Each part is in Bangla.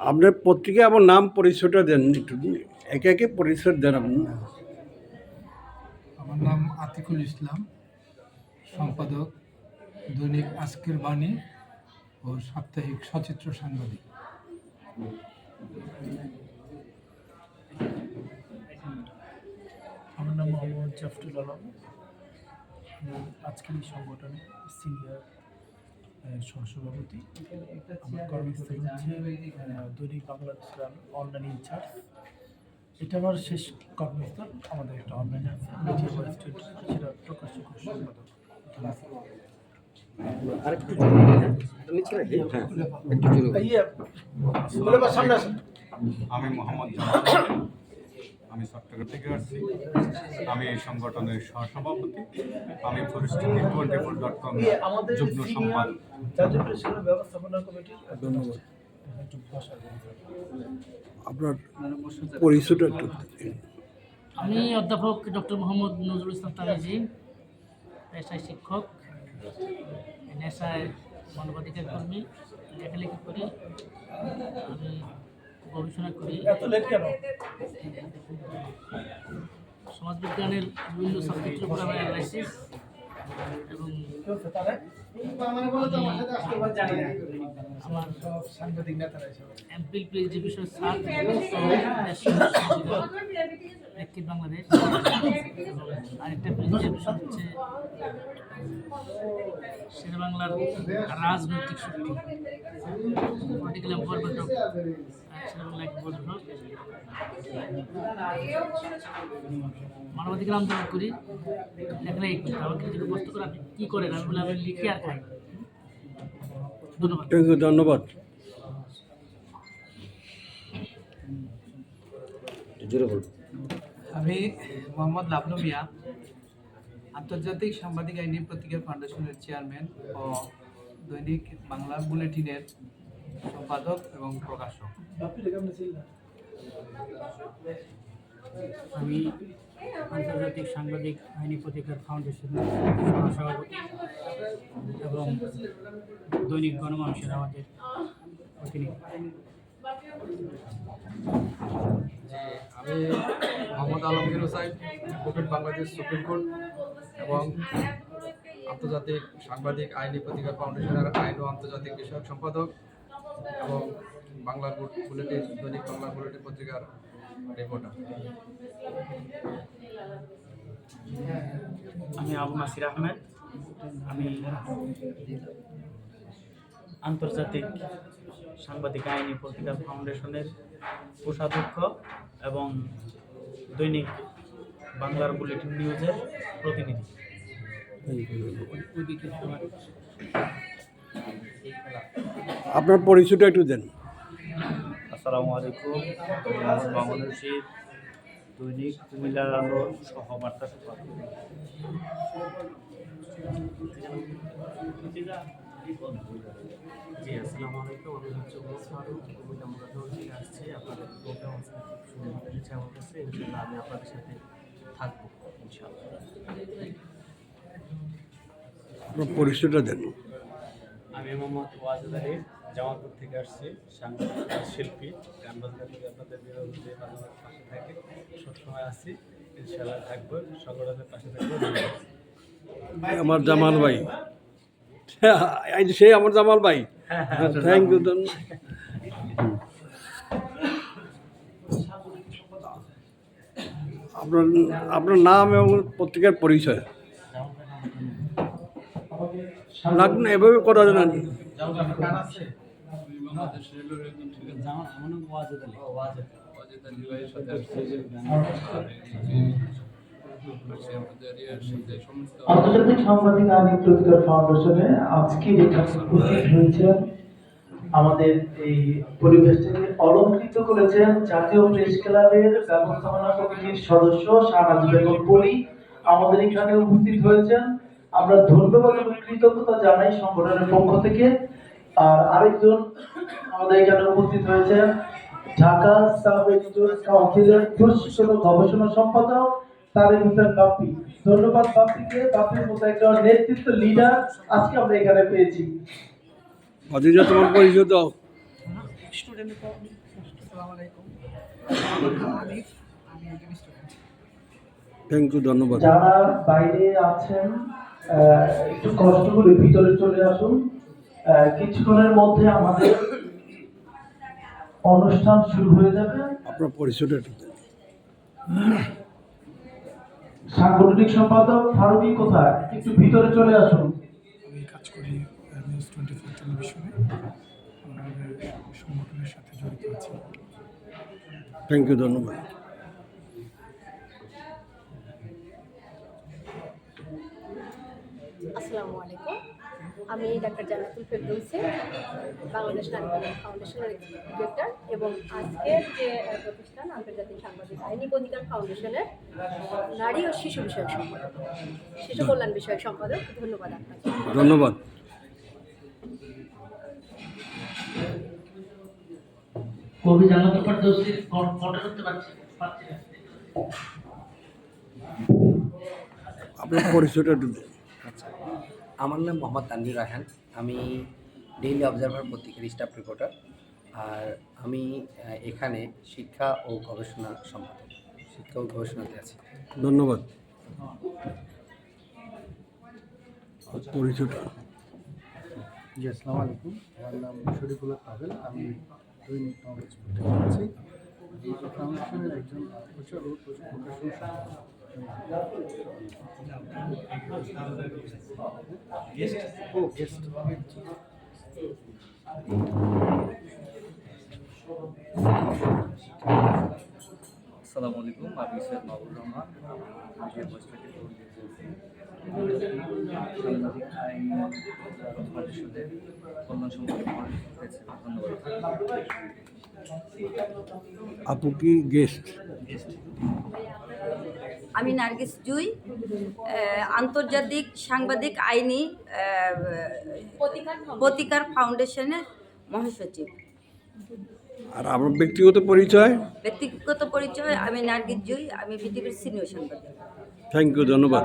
আপনার পত্রিকা আমার নাম পরিচয়টা দেন একটু। একে একে পরিচয় দেন আপনি। আমার নাম আতিকুল ইসলাম সম্পাদক দৈনিক আজকের বাণী ও সাপ্তাহিক সচিত্র সাংবাদিক। আমার নাম মোহাম্মদ জাফরুল আলম। আজকের এই সংগঠনে সিনিয়র সহসভাপতি আমার কর্মস্থল হচ্ছে দৈনিক বাংলাদেশ অনলাইন ইনচার্জ এটা আমার শেষ কর্মস্থল। আমাদের একটা অনলাইন মিডিয়া ইনস্টিটিউট সেটা ও সম্পাদক। আমি মোহাম্মদ আমি চট্টগ্রাম থেকে আসছি। আমি এই সংগঠনের সহসভাপতি। আমি পরিস্থিতি টোয়েন্টি ফোর ডট কম আমাদের যুগ্ম সম্পাদক। ব্যবস্থাপনা ধন্যবাদ। আপনার পরিচয়টা একটু আমি অধ্যাপক ডক্টর মোহাম্মদ নজরুল ইসলাম তামিজি পেশায় শিক্ষক নেশায় মানবাধিকার কর্মী লেখালেখি করি। গবেষণা করি এত বিজ্ঞানের কেন সমাজবিজ্ঞানের বিভিন্ন সাবজেক্টের উপর আমার অ্যানালাইসিস এবং আমার সাংবাদিক নেতারা এসব এমপিল পিএইচডি বিষয়ে একটি বাংলাদেশ আরেকটা বিষয় হচ্ছে শেরে বাংলার রাজনৈতিক শক্তি। Political empowerment of Shere Bangla এক বড় মানবাধিকার আন্দোলন করি লেখালেখি করি আমাকে যদি করে আপনি কী করেন আমি বলে আমি লিখি আর খাই। ধন্যবাদ। থ্যাংক ইউ ধন্যবাদ। আমি মোহাম্মদ লাবনু মিয়া আন্তর্জাতিক সাংবাদিক আইনি পত্রিকা ফাউন্ডেশনের চেয়ারম্যান ও দৈনিক বাংলা বুলেটিনের সম্পাদক এবং প্রকাশক। আমি আন্তর্জাতিক সাংবাদিক আইনি পত্রিকার ফাউন্ডেশনের সহসভাপতি এবং দৈনিক গণমানুষের আমাদের প্রতিনিধি যে আমি Alamgir Hossain, advocate Bangladesh supreme court এবং আন্তর্জাতিক সাংবাদিক আইনি পত্রিকা ফাউন্ডেশনের আইন ও আন্তর্জাতিক বিষয়ক সম্পাদক এবং বুল- বুলেটিন, দৈনিক বাংলা বুলেটিন পত্রিকার রিপোর্টার আমি আবু নাসির আহমেদ। আমি আন্তর্জাতিক সাংবাদিক আইনি পত্রিকা ফাউন্ডেশনের কোষাধ্যক্ষ এবং দৈনিক বাংলার বুলেটিন নিউজের প্রতিনিধি। আপনার পরিচয়টা একটু দেন। আসসালামু আলাইকুম রশিদ দৈনিক কুমিল্লার আলোর সহবার্তা সম্পাদক জি আসসালামু আলাইকুম আমি হচ্ছে কুমিল্লা আসছি। আপনাদের প্রোগ্রাম আমার ইনশাল্লাহ আমি আপনাদের সাথে থাকব ইনশাল্লাহ আপনার পরিচয়টা দেন। আমি মোহাম্মদ ওয়াজেদ আলী জামালপুর থেকে আসছি সাংবাদিক শিল্পী। গান বাজনা থেকে আপনাদের পাশে থাকে সবসময় আছি ইনশাল্লাহ থাকব সংগঠনের পাশে থাকব আমার জামাল ভাই। এই যে সেই আমার জামাল ভাই। থ্যাংক ইউ আপনার আপনার নাম এবং পত্রিকার পরিচয়। লাগবে এভাবে করা যায় না। আন্তর্জাতিক সাংবাদিক আইনি পত্রিকার ফাউন্ডেশনে আজকে এখানে উপস্থিত হয়েছেন আমাদের এই পরিবেশটাকে অলঙ্কৃত করেছেন জাতীয় প্রেস ক্লাবের ব্যবস্থাপনা কমিটির সদস্য শাহনাজ বেগম পলি আমাদের এখানে উপস্থিত হয়েছেন। আমরা ধন্যবাদ এবং কৃতজ্ঞতা জানাই সংগঠনের পক্ষ থেকে। আর আরেকজন আমাদের এখানে উপস্থিত হয়েছেন ঢাকা সাব এডিটর কাউন্সিলের পুরস্কৃত গবেষণা সম্পাদক তারেক হোসেন বাপ্পি। ধন্যবাদ বাপ্পিকে। বাপ্পির মতো একজন নেতৃত্ব লিডার আজকে আমরা এখানে পেয়েছি। অদিজা তোমার পরিচয় দাও। থ্যাংক ইউ ধন্যবাদ। যারা বাইরে আছেন একটু কষ্ট করে ভিতরে চলে আসুন। কিছুক্ষণের মধ্যে আমাদের অনুষ্ঠান শুরু হয়ে যাবে। আপনার পরিচয়টা সাংগঠনিক সম্পাদক ফারুকি কোথায়? একটু ভিতরে চলে আসুন। আমি কাজ করি। নিউজ টোয়েন্টি ফোর টেলিভিশনে আমাদের সংগঠনের সাথে জড়িত আছি। থ্যাংক ইউ ধন্যবাদ। আসসালামু আলাইকুম। আমি ডাক্তার জান্নাতুল ফেরদৌসি বাংলাদেশ নারী ফাউন্ডেশনের ডিরেক্টর এবং আজকের যে প্রতিষ্ঠান আন্তর্জাতিক সাংবাদিক আইনি অধিকার ফাউন্ডেশনের নারী ও শিশু বিষয়ক সম্পাদক শিশু কল্যাণ বিষয়ক সম্পাদক ধন্যবাদ আপনাকে। ধন্যবাদ। কবি জানাতে কন্ট্যাক্ট করতে পারছি পারছি না। আপনার পরিচয়টা একটু আচ্ছা। আমার নাম মোহাম্মদ তানভীর রায়হান। আমি ডেইলি অবজারভার পত্রিকার স্টাফ রিপোর্টার। আর আমি এখানে শিক্ষা ও গবেষণা সম্পাদক। শিক্ষা ও গবেষণাতে আছি। ধন্যবাদ। পরিচয়টা। জি আসসালামু আলাইকুম। আমার নাম শরীফুল্লাহ পাবেল আমি দৈনিক নলেজ পত্রিকা আছি এই ফাউন্ডেশনের একজন প্রচার ও গেস্ট। আসসালামু আলাইকুম, আমি সৈয়দ মাহবুব রহমান। আমি বয়স থেকে আইন ফাউন্ডেশনের কল্যাণ সম্পর্কে ধন্যবাদ। আপু কি গেস্ট আমি নার্গিস জুই আন্তর্জাতিক সাংবাদিক আইনি প্রতিকার ফাউন্ডেশনের মহাসচিব। আর আমার ব্যক্তিগত পরিচয়? ব্যক্তিগত পরিচয় আমি নার্গিস জুই আমি বিটিভির সিনিয়র সাংবাদিক। থ্যাংক ইউ ধন্যবাদ।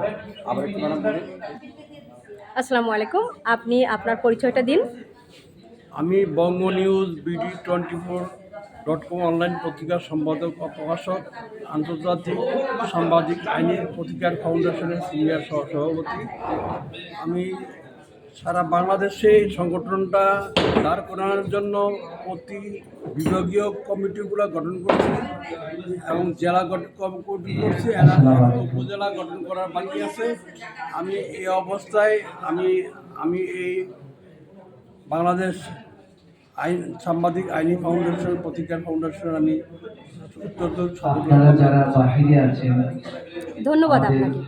আসসালামু আলাইকুম আপনি আপনার পরিচয়টা দিন। আমি Banga news BD twenty four dot com online পত্রিকার সম্পাদক ও প্রকাশক আন্তর্জাতিক সাংবাদিক আইনের পত্রিকার ফাউন্ডেশনের সিনিয়র সহ- সভাপতি আমি সারা বাংলাদেশে এই সংগঠনটা দাঁড় করানোর জন্য প্রতি বিভাগীয় কমিটিগুলো গঠন করছে এবং জেলা গঠন কমিটি করছি এলাকা উপজেলা গঠন করার বাকি আছে। আমি এই অবস্থায় আমি আমি এই বাংলাদেশ আইন সাংবাদিক আইনি ফাউন্ডেশন পত্রিকার ফাউন্ডেশন আমি উত্তর যারা বাহিরে আছেন ধন্যবাদ আপনাকে।